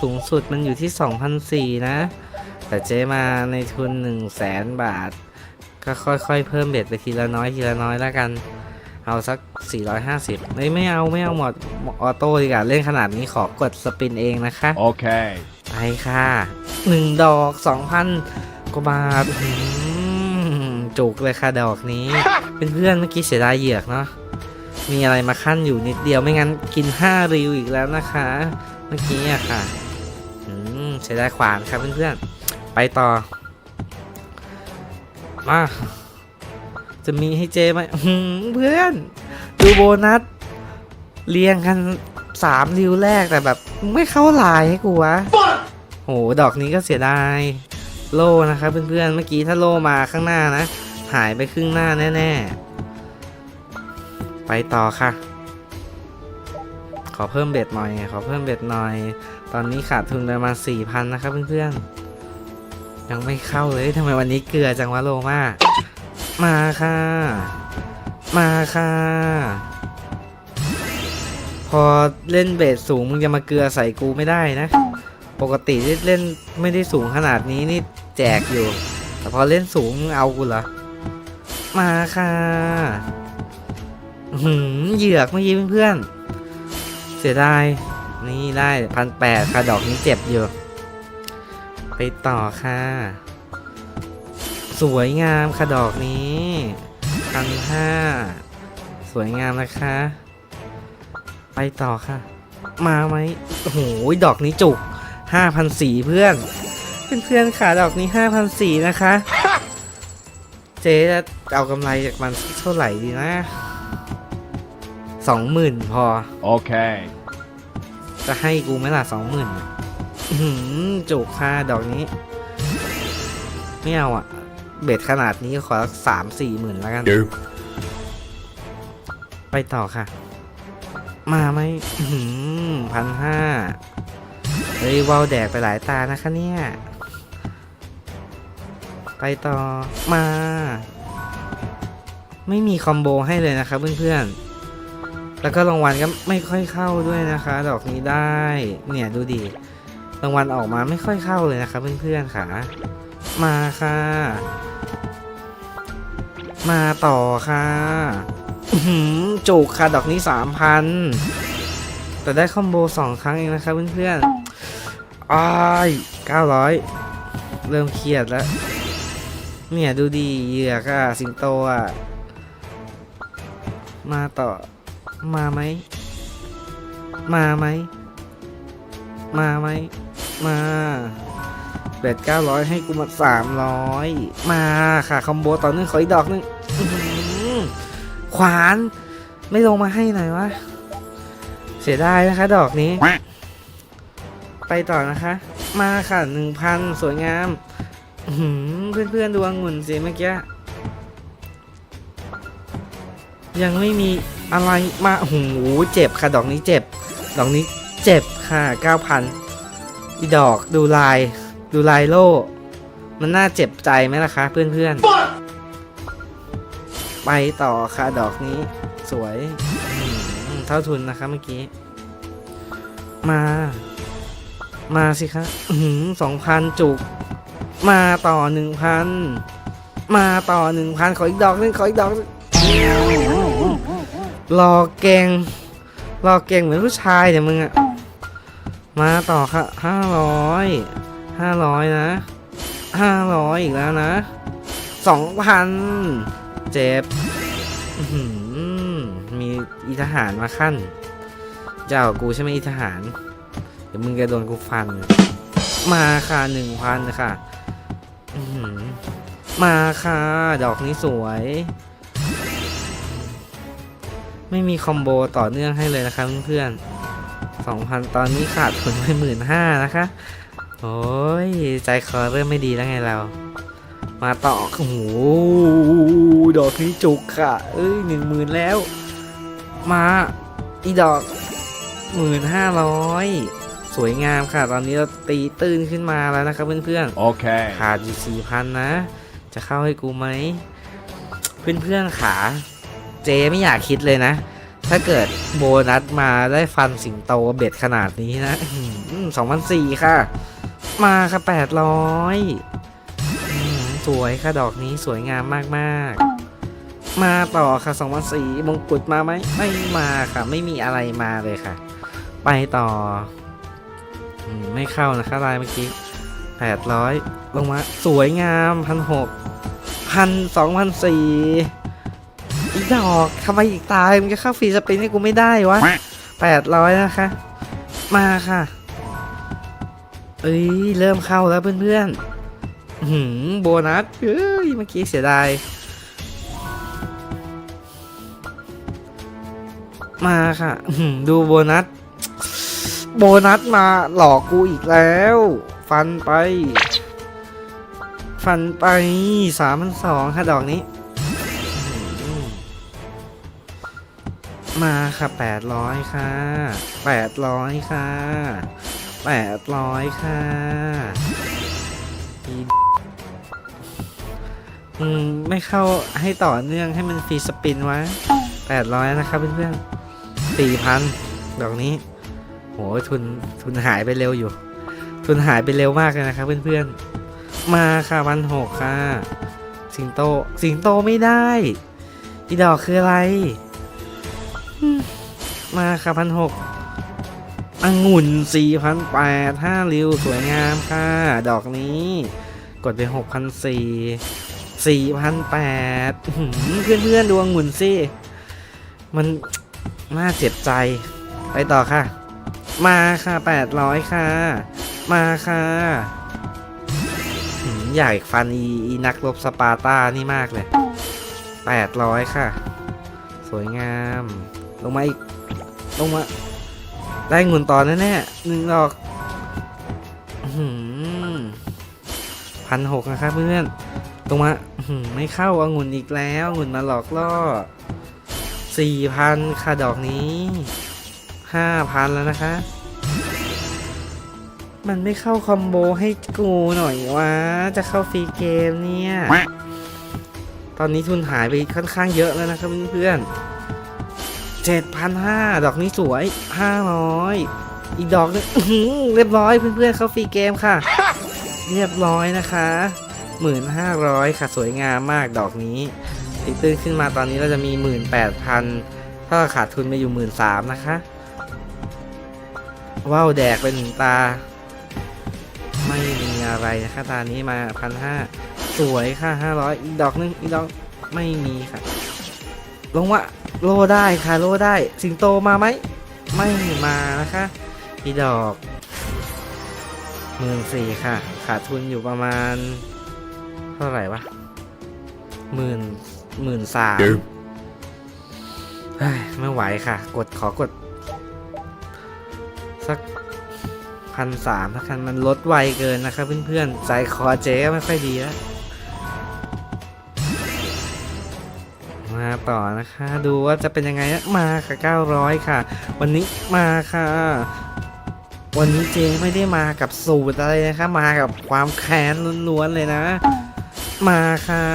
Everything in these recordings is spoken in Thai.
สูงสุดมันอยู่ที่2,004นะ แต่เจ๊มาในทุน 1 0 0 0 0แสนบาท ก็ค่อยๆ เพิ่มเบ็ดไปทีละน้อยทีละน้อยแล้วกัน เอาสัก 450เฮ้ยไม่เอาไม่เอาหมดออโต้ดีกว่าเล่นขนาดนี้ขอกดสปินเองนะคะ Okay. ไปค่ะหนึ่งดอกสองพันกว่าบาทอื้อหือจุกเลยค่ะดอกนี้เพื่อนๆเมื่อกี้เสียดายเหยือกเนาะมีอะไรมาขั้นอยู่นิดเดียวไม่งั้นกิน5ริวอีกแล้วนะคะ เมื่อกี้อะค่ะอืม เสียดายขวานครับเพื่อนๆ ไปต่อ มา จะมีให้เจไหมเพื่อน ดูโบนัส เรียงกันสามริวแรกแต่แบบ ไม่เข้าลายให้กูวะโหดอกนี้ก็เสียดาย โล่นะครับเพื่อนๆ เมื่อกี้ถ้าโล่มาข้างหน้านะ หายไปครึ่งหน้าแน่ๆ ไปต่อค่ะ ขอเพิ่มเบ็ดหน่อย ขอเพิ่มเบ็ดหน่อย ตอนนี้ขาดทุนประมาณสี่พันนะครับเพื่อนๆ ยังไม่เข้าเลยทำไมวันนี้เกลือจังวะโลมามาค่ะ มาค่ะ พอเล่นเบสสูงมึงจะมาเกลือใส่กูไม่ได้นะ ปกติเล่นไม่ได้สูงขนาดนี้นี่แจกอยู่ แต่พอเล่นสูงเอากูเหรอ มาค่ะหืมเหยือกเมื่อกี้เพื่อนๆเสียดาย นี่ได้พันแปดค่ะดอกนี้เจ็บอยู่ ไปต่อค่ะ สวยงามค่ะดอกนี้พันห้าสวยงามนะคะ ไปต่อค่ะ มาไหมโอ้โหดอกนี้จุกห้าพันสี่เพื่อนเพื่อนๆค่ะดอกนี้ห้าพันสี่นะคะ เจ๊จะเอากำไรจากมันเท่าไหร่ดีนะสองหมื่นพอ Okay. จะให้กูไหมล่ะสองหมื่นจุกค่ะดอกนี้ ไม่เอาอะเบ็ดขนาดนี้ขอสามสี่หมื่นแล้วกัน Nope. ไปต่อค่ะ มาไหมพันห้าเฮ้ยวาวแดกไปหลายตานะคะเนี่ย ไปต่อมา ไม่มีคอมโบให้เลยนะครับเพื่อนๆ แล้วก็รางวัลก็ไม่ค่อยเข้าด้วยนะคะ ดอกนี้ได้ เนี่ยดูดิ รางวัลออกมาไม่ค่อยเข้าเลยนะครับเพื่อนๆค่ะ มาค่ะ มาต่อค่ะหือจุกค่ะดอกนี้สามพัน แต่ได้คอมโบสองครั้งเองนะครับเพื่อนๆอ้ายเก้าร้อย เริ่มเครียดแล้ว เนี่ยดูดีเหยือกอะสิงโตอะมาต่อ มาไหม มาไหม มาไหม มาเบ็ดเก้าร้อยให้กูมาสามร้อยมาค่ะ คอมโบต่อเนื่องขออีกดอกนึงขวาน ไม่ลงมาให้หน่อยวะ เสียดายนะคะ ดอกนี้ ไปต่อนะคะ มาค่ะหนึ่งพันสวยงามเพื่อนๆดูองุ่นสิเมื่อกี้ ยังไม่มีอะไรมาโอ้โหเจ็บค่ะ ดอกนี้เจ็บ ดอกนี้เจ็บค่ะเก้าพันอีดอกดูลาย ดูลายโล่ มันน่าเจ็บใจไหมล่ะคะเพื่อนๆ ไปต่อค่ะ ดอกนี้สวยเท่าทุนนะคะเมื่อกี้ มา มาสิคะสองพันจุก มาต่อหนึ่งพัน มาต่อหนึ่งพันขออีกดอกหนึงขออีกดอกนึง รอเก่งรอเก่งเหมือนผู้ชายเนี่ยมึงอะมาต่อค่ะห้าร้อยห้าร้อยนะห้าร้อยอีกแล้วนะสองพันเจ็บอื้อหือมีอีทหารมาขั้น เจ้ากูใช่ไหมอีทหาร เดี๋ยวมึงจะโดนกูฟัน มาค่ะหนึ่งพันค่ะอื้อหือมาค่ะ ดอกนี้สวย ไม่มีคอมโบต่อเนื่องให้เลยนะคะเพื่อนๆสองพันตอนนี้ขาดผลไปหมื่นห้านะคะ โอ้ย ใจคอเริ่มไม่ดีแล้วไงเรา มาต่อโอ้โหดอกนี้จุกค่ะ เอ้ยหนึ่งหมื่นแล้ว มาอีดอกหมื่นห้าร้อยสวยงามค่ะ ตอนนี้เราตีตื้นขึ้นมาแล้วนะครับเพื่อน Okay. ๆขาดอยู่สี่พันนะ จะเข้าให้กูไหม เพื่อนๆขา เจไม่อยากคิดเลยนะ ถ้าเกิดโบนัสมาได้ฟันสิงโตเบ็ดขนาดนี้นะสองพันสี่ค่ะ มาค่ะแปดร้อยสวยค่ะดอกนี้สวยงามมากๆ มาต่อค่ะสองพันสี่มงกุฎมาไหมไม่มาค่ะ ไม่มีอะไรมาเลยค่ะ ไปต่ออไม่เข้านะคะลายเมื่อกี้แปดร้อยลงมา สวยงามพันหกพันสองพันสี่ อีกดอกทำไมอีกตายมึงจะเข้าฟรีสปินให้กูไม่ได้วะแปดร้อยนะคะ มาค่ะเอ้ยเริ่มเข้าแล้วเพื่อนๆอื้อหืมโบนัสเอ้ยเมื่อกี้เสียดายมาค่ะอื้อหือดูโบนัส โบนัสมาหลอกกูอีกแล้ว ฟันไป ฟันไปสามพันสองค่ะดอกนี้ มาค่ะแปดร้อยค่ะแปดร้อยค่ะแปดร้อยค่ะอืมไม่เข้าให้ต่อเนื่องให้มันฟรีสปินวะแปดร้อยนะครับเพื่อนๆสี่พันดอกนี้โหทุนทุนหายไปเร็วอยู่ ทุนหายไปเร็วมากเลยนะครับเพื่อนๆ มาค่ะวันหกค่ะ สิงโต สิงโตไม่ได้ อีดอกคืออะไร มาค่ะพันหกองุ่นสี่พันแปดห้าริวสวยงามค่ะ ดอกนี้ กดไปหกพันสี่สี่พันแปดเพื่อนเพื่อนๆดูองุ่นสิมันน่าเจ็บใจ ไปต่อค่ะ มาค่ะแปดร้อยค่ะ มาค่ะหืมอยากฟันอีอีนักรบสปาร์ตานี่มากเลยแปดร้อยค่ะ สวยงาม ลงมาอีก ลงมา ได้เงินต่อแน่ๆหนึ่งดอกพันหกนะครับเพื่อนลงมาไม่เข้าองุ่นอีกแล้วองุ่นมาหลอกล่อสี่พันค่ะดอกนี้ห้าพันแล้วนะคะ มันไม่เข้าคอมโบให้กูหน่อยวะ จะเข้าฟรีเกมเนี่ย ตอนนี้ทุนหายไปค่อนข้างเยอะแล้วนะครับเพื่อนๆ เจ็ดพันห้าดอกนี้สวยห้าร้อยอีกดอกหนึงเรียบร้อยเพื่อนๆเข้าฟรีเกมค่ะ เรียบร้อยนะคะหมื่นห้าร้อยค่ะสวยงามมากดอกนี้ตีตื้นขึ้นมาตอนนี้เราจะมีหมื่นแปดพันถ้าขาดทุนไปอยู่หมื่นสามนะคะว้าวแดกเป็นหนึ่งตา ไม่มีอะไรนะคะตานี้มาพันห้าสวยค่ะห้าร้อยอีกดอกหนึงอีกดอกไม่มีค่ะ ลงว่า โลได้ค่ะโลได้ สิงโตมาไหม ไม่มานะคะอีกดอกหมื่นสี่ค่ะ ขาดทุนอยู่ประมาณ เท่าไหร่วะหมื่นหมื่นสามเฮ้ยไม่ไหวค่ะ กดขอกด สักพันสามถ้าคันมันลดไวเกินนะครับเพื่อนๆใจคอเจ๊ก็ไม่ค่อยดีแล้ว ต่อนะคะ ดูว่าจะเป็นยังไงมาค่ะ 900 ค่ะ วันนี้มาค่ะ วันนี้เจไม่ได้มากับสูตรอะไรนะคะ มากับความแค้นล้วนๆเลยนะ มาค่ะ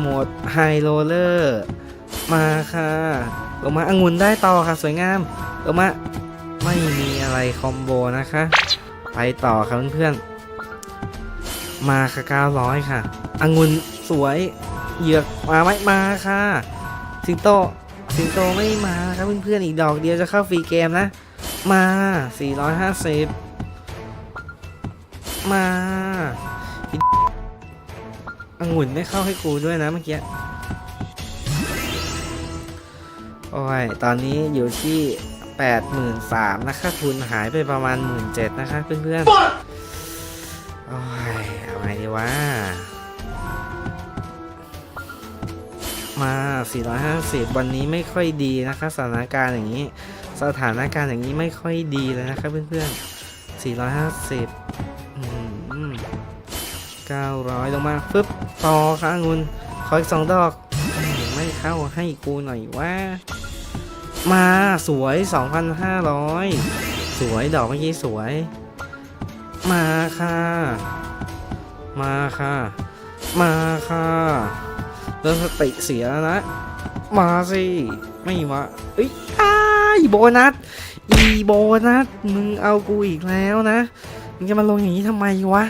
หมดไฮโรเลอร์มาค่ะลงมาองุ่นได้ต่อค่ะ สวยงามลงมาไม่มีอะไรคอมโบนะคะ ไปต่อครับเพื่อนๆมาค่ะ900 ค่ะองุ่นสวยเหยือกมาไหมมาค่ะ สิงโตสิงโตไม่มาครับเพื่อนๆอีกดอกเดียวจะเข้าฟรีเกมนะ มา 450 มาอีกองุ่นไม่เข้าให้กูด้วยนะเมื่อกี้ โอ้ย ตอนนี้อยู่ที่ 83,000นะคะทุนหายไปประมาณ 17,000นะคะเพื่อนๆ โอ้ย เอาไงดีวะ มา 450 วันนี้ไม่ค่อยดีนะคะสถานการณ์อย่างนี้ สถานการณ์อย่างนี้ไม่ค่อยดีเลยนะครับเพื่อนๆ 450อืม900 ลงมาปึ๊บต่อค่ะองุนขออีกสองดอก ไม่เข้าให้กูหน่อยว่า มาสวย 2,500 สวยดอกเมื่อกี้สวย มาค่ะ มาค่ะ มาค่ะ เริ่มสติเสียแล้วนะ มาสิ ไม่มาเอ้ยอ้าโบนัส อีโบนัส มึงเอากูอีกแล้วนะ มึงจะมาลงอย่างนี้ทำไมวะ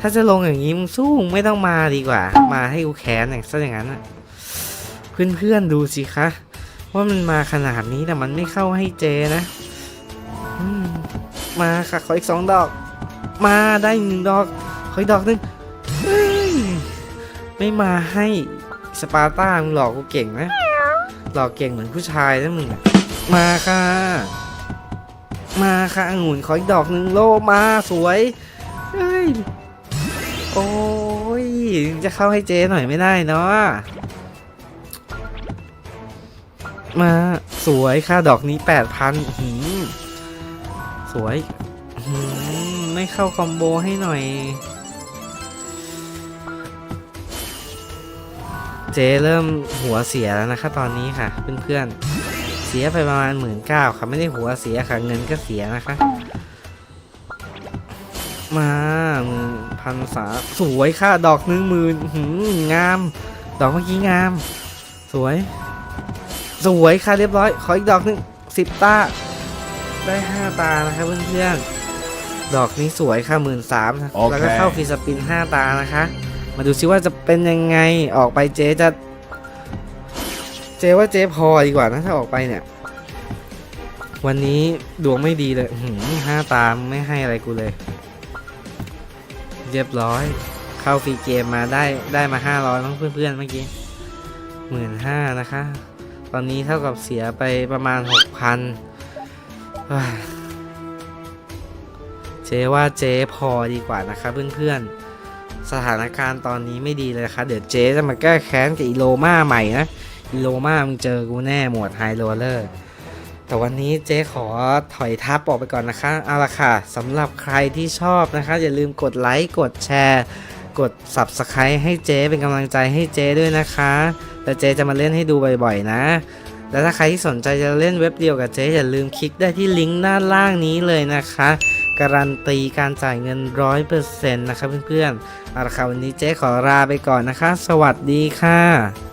ถ้าจะลงอย่างนี้มึงสู้มึงไม่ต้องมาดีกว่า มาให้กูแค้นอย่างซะอย่างนั้นอะเพื่อนๆดูสิคะ ว่ามันมาขนาดนี้แต่มันไม่เข้าให้เจนะมมาค่ะขออีกสองดอก มาได้หนึ่งดอก ขออีกดอกหนึ่ง ไม่มาให้สปาร์ต้ามึงหลอกกูเก่งนะหลอกเก่งเหมือนผู้ชายนะมึงมาค่ะ มาค่ะองุ่นขออีกดอกหนึ่งโลมาสวยเฮ้ยโอ้ยจะเข้าให้เจหน่อยไม่ได้เนาะมาสวยค่าดอกนี้แปดพันหืมสวยหืมไม่เข้าคอมโบให้หน่อย เจเริ่มหัวเสียแล้วนะคะ ตอนนี้ค่ะ เพื่อนๆ เสียไปประมาณหมื่นเก้าค่ะ ไม่ได้หัวเสียค่ะ เงินก็เสียนะคะ มาหมื่นพันสาสวยค่ะ ดอกหนึ่งหมื่นหืมงาม ดอกเมื่อกี้งาม สวย สวยค่ะเรียบร้อย ขออีกดอกหนึ่งสิบตา ได้ห้าตานะคะเพื่อนๆ ดอกนี้สวยค่ะหมื่นสามแล้วก็เข้าฟีสปินห้าตานะคะ มาดูซิว่าจะเป็นยังไงออกไปเจ๊จะ เจ๊ว่าเจ๊พอดีกว่านะถ้าออกไปเนี่ย วันนี้ดวงไม่ดีเลยหือห้าตามไม่ให้อะไรกูเลย เรียบร้อย เข้าฟรีเกมมาได้ได้มาห้าร้อยมั้งเพื่อนๆเมื่อกี้หมื่นห้านะคะ ตอนนี้เท่ากับเสียไปประมาณหกพันเจ๊ว่าเจ๊พอดีกว่านะคะเพื่อนๆ สถานการณ์ตอนนี้ไม่ดีเลยนะคะเดี๋ยวเจ๊จะมาแก้แค้นกับอีโลมาใหม่นะอีโลมามึงเจอกูแน่หมวดไฮโรเลอร์แต่วันนี้เจ๊ขอถอยทับออกไปก่อนนะคะเอาละค่ะสำหรับใครที่ชอบนะคะ อย่าลืมกดไลค์กดแชร์กด Subscribe ให้เจ๊เป็นกำลังใจให้เจ๊ด้วยนะคะแล้วเจ๊จะมาเล่นให้ดูบ่อยๆนะ แล้วถ้าใครที่สนใจจะเล่นเว็บเดียวกับเจ๊อย่าลืมคลิกได้ที่ลิงก์ด้านล่างนี้เลยนะคะ การันตีการจ่ายเงินร้อยเปอร์เซ็นต์นะคะเพื่อนๆเอาละค่ะวันนี้เจ๊ขอลาไปก่อนนะคะ สวัสดีค่ะ